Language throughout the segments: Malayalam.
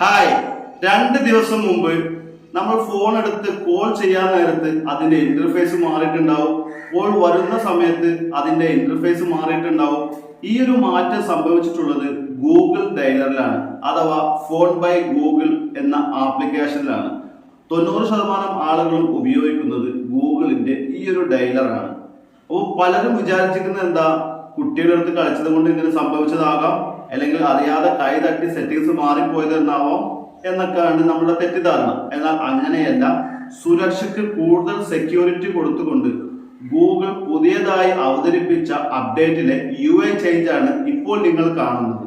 ഹായ് രണ്ട് ദിവസം മുമ്പ് നമ്മൾ ഫോൺ എടുത്ത് കോൾ ചെയ്യാൻ നേരത്ത് അതിന്റെ ഇന്റർഫേസ് മാറിയിട്ടുണ്ടാവും. കോൾ വരുന്ന സമയത്ത് അതിന്റെ ഇന്റർഫേസ് മാറിയിട്ടുണ്ടാവും. ഈ ഒരു മാറ്റം സംഭവിച്ചിട്ടുള്ളത് ഗൂഗിൾ ഡയലറിലാണ് അഥവാ ഫോൺ ബൈ ഗൂഗിൾ എന്ന ആപ്ലിക്കേഷനിലാണ് തൊണ്ണൂറ് ശതമാനം ആളുകളും ഉപയോഗിക്കുന്നത് ഗൂഗിളിന്റെ ഈ ഒരു ഡയലറാണ് അപ്പോൾ പലരും വിചാരിച്ചിരിക്കുന്നത് എന്താ? കുട്ടികളുടെ അടുത്ത് കളിച്ചത് കൊണ്ട് ഇങ്ങനെ സംഭവിച്ചതാകാം. അല്ലെങ്കിൽ അറിയാതെ കൈ തട്ടി സെറ്റിങ്സ് മാറിപ്പോയത് എന്നാവാം എന്നൊക്കെയാണ് നമ്മുടെ തെറ്റിദ്ധാരണ. എന്നാൽ അങ്ങനെയല്ല. സുരക്ഷയ്ക്ക് കൂടുതൽ സെക്യൂരിറ്റി കൊടുത്തുകൊണ്ട് ഗൂഗിൾ പുതിയതായി അവതരിപ്പിച്ച അപ്ഡേറ്റിലെ യു എ ചേഞ്ച് ആണ് ഇപ്പോൾ നിങ്ങൾ കാണുന്നത്.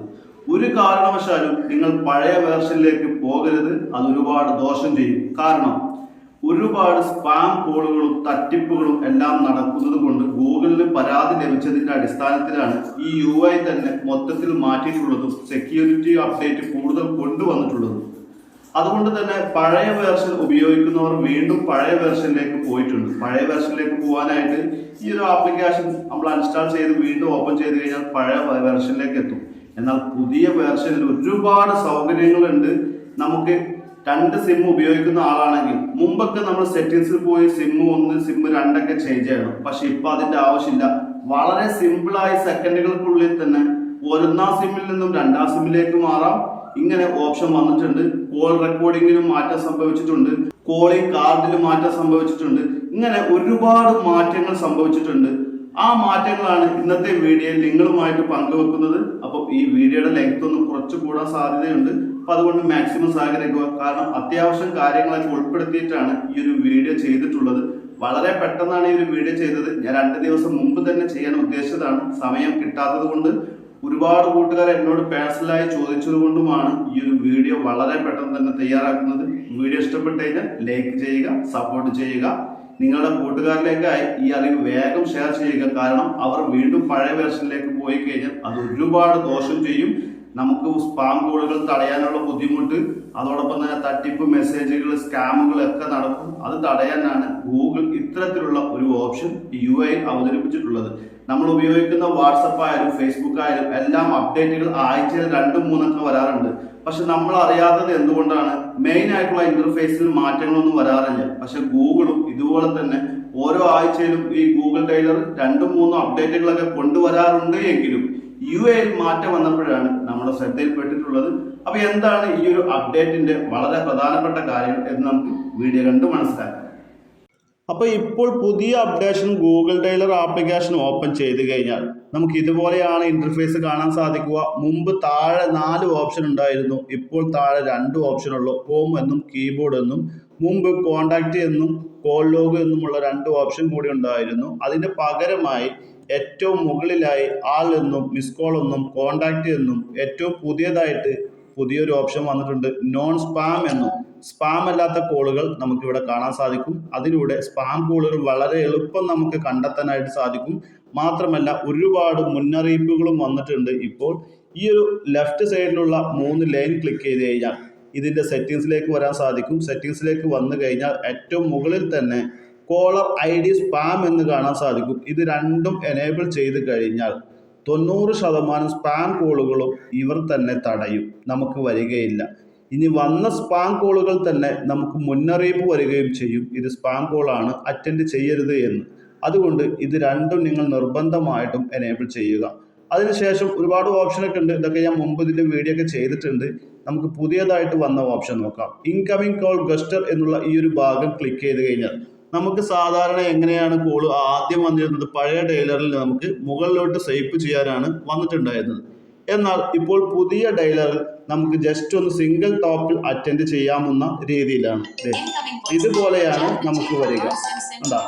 ഒരു കാരണവശാലും നിങ്ങൾ പഴയ വേർഷനിലേക്ക് പോകരുത്. അത് ഒരുപാട് ദോഷം ചെയ്യും. കാരണം ഒരുപാട് സ്പാം കോളുകളും തട്ടിപ്പുകളും എല്ലാം നടക്കുന്നത് കൊണ്ട് ഗൂഗിളിന് പരാതി ലഭിച്ചതിന്റെ അടിസ്ഥാനത്തിലാണ് ഈ യു ഐ തന്നെ മൊത്തത്തിൽ മാറ്റിയിട്ടുള്ളതും സെക്യൂരിറ്റി അപ്ഡേറ്റ് കൂടുതൽ കൊണ്ടുവന്നിട്ടുള്ളതും. അതുകൊണ്ട് തന്നെ പഴയ വേർഷൻ ഉപയോഗിക്കുന്നവർ വീണ്ടും പഴയ വേർഷനിലേക്ക് പോയിട്ടുണ്ട്. പഴയ വേർഷനിലേക്ക് പോകാനായിട്ട് ഈ ഒരു ആപ്ലിക്കേഷൻ നമ്മൾ അൺസ്റ്റാൾ ചെയ്ത് വീണ്ടും ഓപ്പൺ ചെയ്ത് കഴിഞ്ഞാൽ പഴയ വേർഷനിലേക്ക് എത്തും. എന്നാൽ പുതിയ വേർഷനിൽ ഒരുപാട് സൗകര്യങ്ങളുണ്ട്. നമുക്ക് രണ്ട് സിം ഉപയോഗിക്കുന്ന ആളാണെങ്കിൽ മുമ്പൊക്കെ നമ്മൾ സെറ്റിങ്സിൽ പോയി സിം ഒന്ന് സിം രണ്ടൊക്കെ ചേഞ്ച് ചെയ്യണം. പക്ഷെ ഇപ്പൊ അതിന്റെ ആവശ്യമില്ല. വളരെ സിമ്പിളായി സെക്കൻഡുകൾക്കുള്ളിൽ തന്നെ ഒന്നാം സിമ്മിൽ നിന്നും രണ്ടാം സിമ്മിലേക്ക് മാറാം. ഇങ്ങനെ ഓപ്ഷൻ വന്നിട്ടുണ്ട്. കോൾ റെക്കോർഡിങ്ങിലും മാറ്റം സംഭവിച്ചിട്ടുണ്ട്. കോളിംഗ് കാർഡിൽ മാറ്റം സംഭവിച്ചിട്ടുണ്ട്. ഇങ്ങനെ ഒരുപാട് മാറ്റങ്ങൾ സംഭവിച്ചിട്ടുണ്ട്. ആ മാറ്റങ്ങളാണ് ഇന്നത്തെ വീഡിയോയിൽ നിങ്ങളുമായിട്ട് പങ്കുവെക്കുന്നത്. അപ്പോൾ ഈ വീഡിയോയുടെ ലെങ്ത് ഒന്ന് കുറച്ച് കൂടാൻ സാധ്യതയുണ്ട്. അപ്പൊ അതുകൊണ്ട് മാക്സിമം സഹകരിക്കുക. കാരണം അത്യാവശ്യം കാര്യങ്ങളൊക്കെ ഉൾപ്പെടുത്തിയിട്ടാണ് ഈ ഒരു വീഡിയോ ചെയ്തിട്ടുള്ളത്. വളരെ പെട്ടെന്നാണ് ഈ ഒരു വീഡിയോ ചെയ്തത്. ഞാൻ രണ്ട് ദിവസം മുമ്പ് തന്നെ ചെയ്യാൻ ഉദ്ദേശിച്ചതാണ്. സമയം കിട്ടാത്തത് കൊണ്ട് ഒരുപാട് കൂട്ടുകാർ എന്നോട് പേഴ്സണലായി ചോദിച്ചത് കൊണ്ടുമാണ് ഈ ഒരു വീഡിയോ വളരെ പെട്ടെന്ന് തന്നെ തയ്യാറാക്കുന്നത്. വീഡിയോ ഇഷ്ടപ്പെട്ട് കഴിഞ്ഞാൽ ലൈക്ക് ചെയ്യുക സപ്പോർട്ട് ചെയ്യുക. നിങ്ങളുടെ കൂട്ടുകാരിലേക്കായി ഈ അറിവ് വേഗം ഷെയർ ചെയ്യുക. കാരണം അവർ വീണ്ടും പഴയ വേർഷനിലേക്ക് പോയി കഴിഞ്ഞാൽ അത് ഒരുപാട് ദോഷം ചെയ്യും. നമുക്ക് സ്പാം കോളുകൾ തടയാനുള്ള ബുദ്ധിമുട്ട് അതോടൊപ്പം തന്നെ തട്ടിപ്പ് മെസ്സേജുകൾ സ്കാമുകൾ ഒക്കെ നടക്കും. അത് തടയാനാണ് ഗൂഗിൾ ഇത്തരത്തിലുള്ള ഒരു ഓപ്ഷൻ യു ഐ അവതരിപ്പിച്ചിട്ടുള്ളത്. നമ്മൾ ഉപയോഗിക്കുന്ന വാട്സപ്പ് ആയാലും ഫേസ്ബുക്ക് ആയാലും എല്ലാം അപ്ഡേറ്റുകൾ ആഴ്ചയിൽ രണ്ടും മൂന്നൊക്കെ വരാറുണ്ട്. പക്ഷെ നമ്മൾ അറിയാത്തത് എന്തുകൊണ്ടാണ്? മെയിൻ ആയിട്ടുള്ള ഇന്റർഫേസിൽ മാറ്റങ്ങളൊന്നും വരാറില്ല. പക്ഷെ ഗൂഗിളും ഇതുപോലെ തന്നെ ഓരോ ആഴ്ചയിലും ഈ ഗൂഗിൾ ടൈലർ രണ്ടും മൂന്നും അപ്ഡേറ്റുകളൊക്കെ കൊണ്ടുവരാറുണ്ട് എങ്കിലും യു എയിൽ മാറ്റം വന്നപ്പോഴാണ് നമ്മുടെ ശ്രദ്ധയിൽപ്പെട്ടിട്ടുള്ളത്. അപ്പോൾ എന്താണ് ഈ ഒരു അപ്ഡേറ്റിന്റെ വളരെ പ്രധാനപ്പെട്ട കാര്യം എന്ന് നമുക്ക് വീഡിയോ കണ്ട് മനസ്സിലാക്കാം. അപ്പോൾ ഇപ്പോൾ പുതിയ updation Google dialer application open ചെയ്ത് കഴിഞ്ഞാൽ നമുക്ക് ഇതുപോലെയാണ് ഇന്റർഫേസ് കാണാൻ സാധിക്കുക. മുമ്പ് താഴെ നാല് ഓപ്ഷൻ ഉണ്ടായിരുന്നു. ഇപ്പോൾ താഴെ രണ്ട് ഓപ്ഷൻ ഉള്ളൂ. ഹോം എന്നും കീബോർഡ് എന്നും. മുമ്പ് കോണ്ടാക്ട് എന്നും കോൾ ലോഗ് എന്നുമുള്ള രണ്ട് ഓപ്ഷൻ കൂടി ഉണ്ടായിരുന്നു. അതിന് പകരമായി ഏറ്റവും മുകളിലായി ആൾ എന്നും മിസ് കോൾ എന്നും കോണ്ടാക്ട് എന്നും ഏറ്റവും പുതിയതായിട്ട് പുതിയൊരു ഓപ്ഷൻ വന്നിട്ടുണ്ട്. നോൺ സ്പാം എന്നും. സ്പാം അല്ലാത്ത കോളുകൾ നമുക്കിവിടെ കാണാൻ സാധിക്കും. അതിലൂടെ സ്പാം കോളുകൾ വളരെ എളുപ്പം നമുക്ക് കണ്ടെത്താനായിട്ട് സാധിക്കും. മാത്രമല്ല ഒരുപാട് മുന്നറിയിപ്പുകളും വന്നിട്ടുണ്ട് ഇപ്പോൾ. ഈ ഒരു ലെഫ്റ്റ് സൈഡിലുള്ള മൂന്ന് ലൈൻ ക്ലിക്ക് ചെയ്ത് കഴിഞ്ഞാൽ ഇതിന്റെ സെറ്റിങ്സിലേക്ക് വരാൻ സാധിക്കും. സെറ്റിങ്സിലേക്ക് വന്നു കഴിഞ്ഞാൽ ഏറ്റവും മുകളിൽ തന്നെ കോളർ ഐ ഡി സ്പാം എന്ന് കാണാൻ സാധിക്കും. ഇത് രണ്ടും എനേബിൾ ചെയ്ത് കഴിഞ്ഞാൽ തൊണ്ണൂറ് ശതമാനം സ്പാം കോളുകളും ഇവർ തന്നെ തടയും. നമുക്ക് വരികയില്ല. ഇനി വന്ന സ്പാം കോളുകൾ തന്നെ നമുക്ക് മുന്നറിയിപ്പ് വരികയും ചെയ്യും. ഇത് സ്പാം കോളാണ് അറ്റൻഡ് ചെയ്യരുത് എന്ന്. അതുകൊണ്ട് ഇത് രണ്ടും നിങ്ങൾ നിർബന്ധമായിട്ടും എനേബിൾ ചെയ്യുക. അതിനുശേഷം ഒരുപാട് ഓപ്ഷനൊക്കെ ഉണ്ട്. ഇതൊക്കെ ഞാൻ മുമ്പ് ഇതിന്റെ വീഡിയോ ഒക്കെ ചെയ്തിട്ടുണ്ട്. നമുക്ക് പുതിയതായിട്ട് വന്ന ഓപ്ഷൻ നോക്കാം. ഇൻകമിംഗ് കോൾ ഗസ്റ്റർ എന്നുള്ള ഈ ഒരു ഭാഗം ക്ലിക്ക് ചെയ്ത് കഴിഞ്ഞാൽ നമുക്ക് സാധാരണ എങ്ങനെയാണ് കോൾ ആദ്യം വന്നിരുന്നത്? പഴയ ഡയലറിൽ നമുക്ക് മുകളിലോട്ട് സേപ്പ് ചെയ്യാനാണ് വന്നിട്ടുണ്ടായിരുന്നത്. എന്നാൽ ഇപ്പോൾ പുതിയ ഡയലറിൽ നമുക്ക് ജസ്റ്റ് ഒന്ന് സിംഗിൾ ടോപ്പിൽ അറ്റൻഡ് ചെയ്യാമെന്ന രീതിയിലാണ്. ഇതുപോലെയാണ് നമുക്ക് വരിക. എന്താ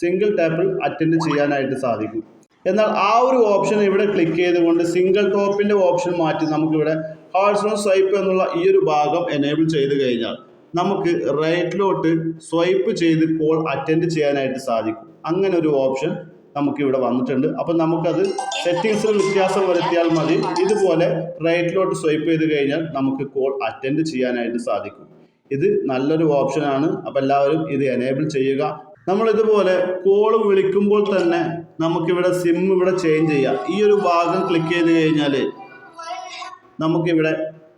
സിംഗിൾ ടാപ്പിൽ അറ്റൻഡ് ചെയ്യാനായിട്ട് സാധിക്കും. എന്നാൽ ആ ഒരു ഓപ്ഷൻ ഇവിടെ ക്ലിക്ക് ചെയ്തുകൊണ്ട് സിംഗിൾ ടോപ്പിന്റെ ഓപ്ഷൻ മാറ്റി നമുക്കിവിടെ ഹാർട്സ് ഓൺ സ്വൈപ്പ് എന്നുള്ള ഈ ഒരു ഭാഗം എനേബിൾ ചെയ്ത് കഴിഞ്ഞാൽ നമുക്ക് റൈറ്റിലോട്ട് സ്വൈപ്പ് ചെയ്ത് കോൾ അറ്റൻഡ് ചെയ്യാനായിട്ട് സാധിക്കും. അങ്ങനെ ഒരു ഓപ്ഷൻ നമുക്ക് ഇവിടെ വന്നിട്ടുണ്ട്. അപ്പം നമുക്കത് സെറ്റിങ്സിൽ വ്യത്യാസം വരുത്തിയാൽ മതി. ഇതുപോലെ റൈറ്റിലോട്ട് സ്വൈപ്പ് ചെയ്ത് കഴിഞ്ഞാൽ നമുക്ക് കോൾ അറ്റൻഡ് ചെയ്യാനായിട്ട് സാധിക്കും. ഇത് നല്ലൊരു ഓപ്ഷനാണ് അപ്പം എല്ലാവരും ഇത് എനേബിൾ ചെയ്യുക. നമ്മൾ ഇതുപോലെ കോൾ വിളിക്കുമ്പോൾ തന്നെ നമുക്കിവിടെ സിം ഇവിടെ ചേഞ്ച് ചെയ്യാം. ഈ ഒരു ഭാഗം ക്ലിക്ക് ചെയ്ത് കഴിഞ്ഞാൽ നമുക്കിവിടെ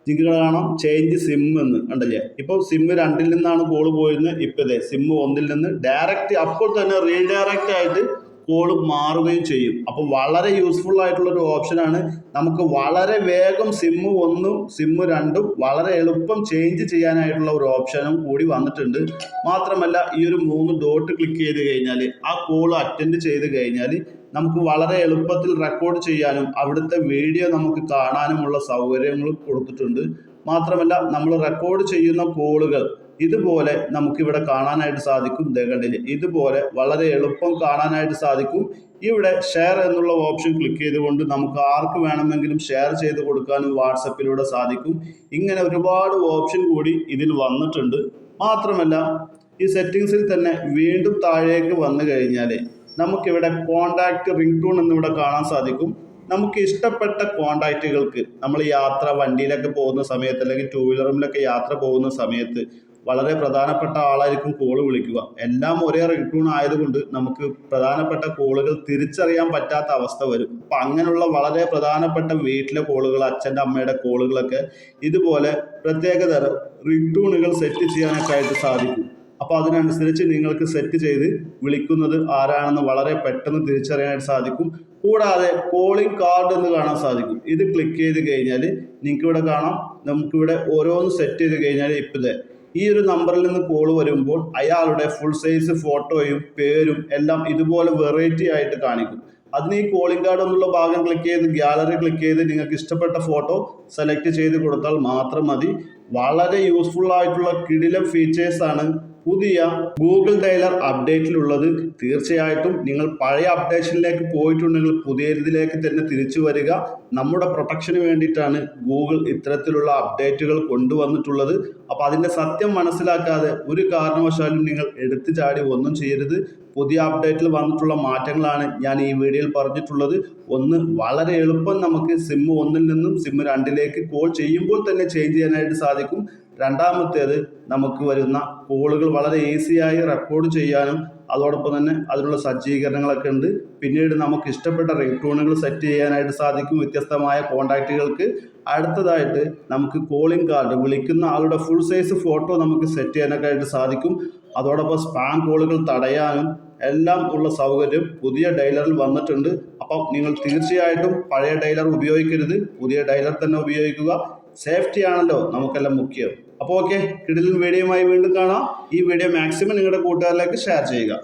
നിങ്ങൾക്ക് കാണാം ചേഞ്ച് സിം എന്ന് ഉണ്ടല്ലേ ഇപ്പോൾ സിം രണ്ടിൽ നിന്നാണ് കോൾ പോയിരുന്നത് ഇപ്പോൾ ഇതേ സിം ഒന്നിൽ നിന്ന് ഡയറക്റ്റ് അപ്പോൾ തന്നെ റീഡയറക്റ്റ് ആയിട്ട് കോൾ മാറുകയും ചെയ്യും. അപ്പോൾ വളരെ യൂസ്ഫുൾ ആയിട്ടുള്ള ഒരു ഓപ്ഷനാണ് നമുക്ക് വളരെ വേഗം സിമ്മ് ഒന്നും സിമ്മ് രണ്ടും വളരെ എളുപ്പം ചേഞ്ച് ചെയ്യാനായിട്ടുള്ള ഒരു ഓപ്ഷനും കൂടി വന്നിട്ടുണ്ട്. മാത്രമല്ല ഈ ഒരു മൂന്ന് ഡോട്ട് ക്ലിക്ക് ചെയ്ത് കഴിഞ്ഞാൽ ആ കോൾ അറ്റൻഡ് ചെയ്ത് കഴിഞ്ഞാൽ നമുക്ക് വളരെ എളുപ്പത്തിൽ റെക്കോർഡ് ചെയ്യാനും അവിടുത്തെ വീഡിയോ നമുക്ക് കാണാനുമുള്ള സൗകര്യങ്ങളും കൊടുത്തിട്ടുണ്ട്. മാത്രമല്ല നമ്മൾ റെക്കോർഡ് ചെയ്യുന്ന കോളുകൾ ഇതുപോലെ നമുക്കിവിടെ കാണാനായിട്ട് സാധിക്കും. ദേ കണ്ടില്ലേ? ഇതുപോലെ വളരെ എളുപ്പം കാണാനായിട്ട് സാധിക്കും. ഇവിടെ ഷെയർ എന്നുള്ള ഓപ്ഷൻ ക്ലിക്ക് ചെയ്തുകൊണ്ട് നമുക്ക് ആർക്ക് വേണമെങ്കിലും ഷെയർ ചെയ്ത് കൊടുക്കാനും വാട്സപ്പിലൂടെ സാധിക്കും. ഇങ്ങനെ ഒരുപാട് ഓപ്ഷൻ കൂടി ഇതിൽ വന്നിട്ടുണ്ട്. മാത്രമല്ല ഈ സെറ്റിങ്സിൽ തന്നെ വീണ്ടും താഴേക്ക് വന്നു കഴിഞ്ഞാൽ നമുക്കിവിടെ കോണ്ടാക്ട് റിംഗ് ടൂൺ എന്നിവിടെ കാണാൻ സാധിക്കും. നമുക്ക് ഇഷ്ടപ്പെട്ട കോണ്ടാക്റ്റുകൾക്ക് നമ്മൾ യാത്ര വണ്ടിയിലൊക്കെ പോകുന്ന സമയത്ത് അല്ലെങ്കിൽ ടൂ വീലറിലൊക്കെ യാത്ര പോകുന്ന സമയത്ത് വളരെ പ്രധാനപ്പെട്ട ആളായിരിക്കും കോൾ വിളിക്കുക. എല്ലാം ഒരേ റിംഗ് ടൂൺ ആയതുകൊണ്ട് നമുക്ക് പ്രധാനപ്പെട്ട കോളുകൾ തിരിച്ചറിയാൻ പറ്റാത്ത അവസ്ഥ വരും. അപ്പം അങ്ങനെയുള്ള വളരെ പ്രധാനപ്പെട്ട വീട്ടിലെ കോളുകൾ അച്ഛന്റെ അമ്മയുടെ കോളുകളൊക്കെ ഇതുപോലെ പ്രത്യേകതരം റിംഗ് ടൂണുകൾ സെറ്റ് ചെയ്യാനൊക്കെ ആയിട്ട് സാധിക്കും. അപ്പോൾ അതിനനുസരിച്ച് നിങ്ങൾക്ക് സെറ്റ് ചെയ്ത് വിളിക്കുന്നത് ആരാണെന്ന് വളരെ പെട്ടെന്ന് തിരിച്ചറിയാനായിട്ട് സാധിക്കും. കൂടാതെ കോളിംഗ് കാർഡ് എന്ന് കാണാൻ സാധിക്കും. ഇത് ക്ലിക്ക് ചെയ്ത് കഴിഞ്ഞാൽ നിങ്ങൾക്ക് ഇവിടെ കാണാം. നമുക്കിവിടെ ഓരോന്ന് സെറ്റ് ചെയ്ത് കഴിഞ്ഞാൽ ഇപ്പോഴത്തെ ഈ ഒരു നമ്പറിൽ നിന്ന് കോൾ വരുമ്പോൾ അയാളുടെ ഫുൾ സൈസ് ഫോട്ടോയും പേരും എല്ലാം ഇതുപോലെ വെറൈറ്റി ആയിട്ട് കാണിക്കും. അതിന് ഈ കോളിംഗ് കാർഡ് എന്നുള്ള ഭാഗം ക്ലിക്ക് ചെയ്ത് ഗ്യാലറി ക്ലിക്ക് ചെയ്ത് നിങ്ങൾക്ക് ഇഷ്ടപ്പെട്ട ഫോട്ടോ സെലക്ട് ചെയ്ത് കൊടുത്താൽ മാത്രം മതി. വളരെ യൂസ്ഫുൾ ആയിട്ടുള്ള കിടിലം ഫീച്ചേഴ്സാണ് പുതിയ ഗൂഗിൾ ഡയലർ അപ്ഡേറ്റിലുള്ളത് തീർച്ചയായിട്ടും നിങ്ങൾ പഴയ അപ്ഡേഷനിലേക്ക് പോയിട്ടുണ്ടെങ്കിൽ പുതിയ ഇതിലേക്ക് തന്നെ തിരിച്ചു വരിക. നമ്മുടെ പ്രൊട്ടക്ഷന് വേണ്ടിയിട്ടാണ് ഗൂഗിൾ ഇത്തരത്തിലുള്ള അപ്ഡേറ്റുകൾ കൊണ്ടുവന്നിട്ടുള്ളത്. അപ്പോൾ അതിന്റെ സത്യം മനസ്സിലാക്കാതെ ഒരു കാരണവശാലും നിങ്ങൾ എടുത്തു ചാടി ഒന്നും ചെയ്യരുത്. പുതിയ അപ്ഡേറ്റിൽ വന്നിട്ടുള്ള മാറ്റങ്ങളാണ് ഞാൻ ഈ വീഡിയോയിൽ പറഞ്ഞിട്ടുള്ളത്. ഒന്ന് വളരെ എളുപ്പം നമുക്ക് സിം ഒന്നിൽ നിന്നും സിം രണ്ടിലേക്ക് കോൾ ചെയ്യുമ്പോൾ തന്നെ ചേഞ്ച് ചെയ്യാനായിട്ട് സാധിക്കും. രണ്ടാമത്തേത് നമുക്ക് വരുന്ന കോളുകൾ വളരെ ഈസിയായി റെക്കോർഡ് ചെയ്യാനും അതോടൊപ്പം തന്നെ അതിനുള്ള സജ്ജീകരണങ്ങളൊക്കെ ഉണ്ട്. പിന്നീട് നമുക്ക് ഇഷ്ടപ്പെട്ട റിംഗ് ടൂണുകൾ സെറ്റ് ചെയ്യാനായിട്ട് സാധിക്കും. വ്യത്യസ്തമായ കോണ്ടാക്റ്റുകൾക്ക് അടുത്തതായിട്ട് നമുക്ക് കോളിംഗ് കാർഡ് വിളിക്കുന്ന ആളുടെ ഫുൾ സൈസ് ഫോട്ടോ നമുക്ക് സെറ്റ് ചെയ്യാനൊക്കെ ആയിട്ട് സാധിക്കും. അതോടൊപ്പം സ്പാം കോളുകൾ തടയാനും എല്ലാം ഉള്ള സൗകര്യം പുതിയ ഡൈലറിൽ വന്നിട്ടുണ്ട്. അപ്പോൾ നിങ്ങൾ തീർച്ചയായിട്ടും പഴയ ഡൈലർ ഉപയോഗിക്കരുത്. പുതിയ ഡൈലർ തന്നെ ഉപയോഗിക്കുക. സേഫ്റ്റി ആണല്ലോ നമുക്കെല്ലാം മുഖ്യം. അപ്പോൾ ഓക്കെ കിടിലും വീഡിയോയുമായി വീണ്ടും കാണാം. ഈ വീഡിയോ മാക്സിമം നിങ്ങളുടെ കൂട്ടുകാരിലേക്ക് ഷെയർ ചെയ്യുക.